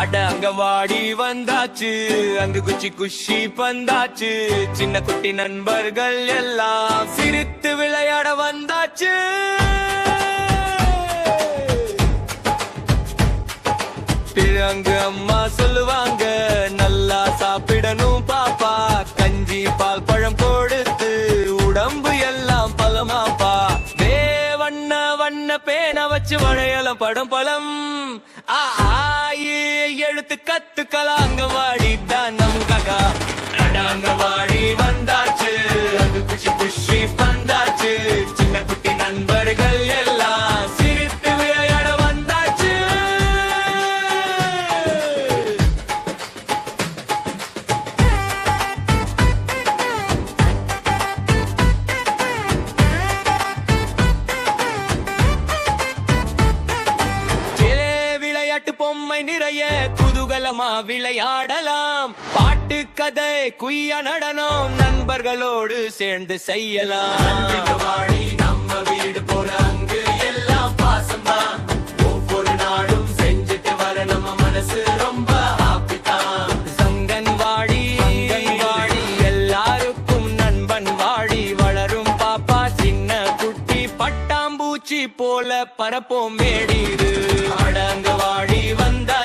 அட அங்க வாடி வந்தாச்சு. அங்கு குச்சி குஷி பந்தாச்சு சின்ன குட்டி நண்பர்கள் எல்லாம் சிரித்து விளையாட வந்தாச்சு. அங்கு அம்மா சொல்லுவாங்க நல்லா சாப்பிடணும் பாப்பா. கஞ்சி பால் பழம் கொடுத்து உடம்பு எல்லாம் பலமாப்பா. வே வண்ண வண்ண பேன வச்சு வளையலம் படம் பழம். ஆ ஆ, எழுத்து கத்துக்கலாம் அங்க வாடி தான் நம் ககா. அங்க வாடி பொம்மை நிறைய குதூகலமா விளையாடலாம். பாட்டு கதை குய்ய நடனம் நண்பர்களோடு சேர்ந்து செய்யலாம். நம்ம வீடு போற அங்கு எல்லாம் பாசம்தான் ஒவ்வொரு நாடும் செஞ்சுட்டு வர நம்ம மனசு ரொம்ப happy தான் சங்கன் வாடி வாடி எல்லாருக்கும் நண்பன் வாடி வளரும் பாப்பா சின்ன குட்டி பட்டாம்பூச்சி போல பரப்போம் மேடிது வந்தார்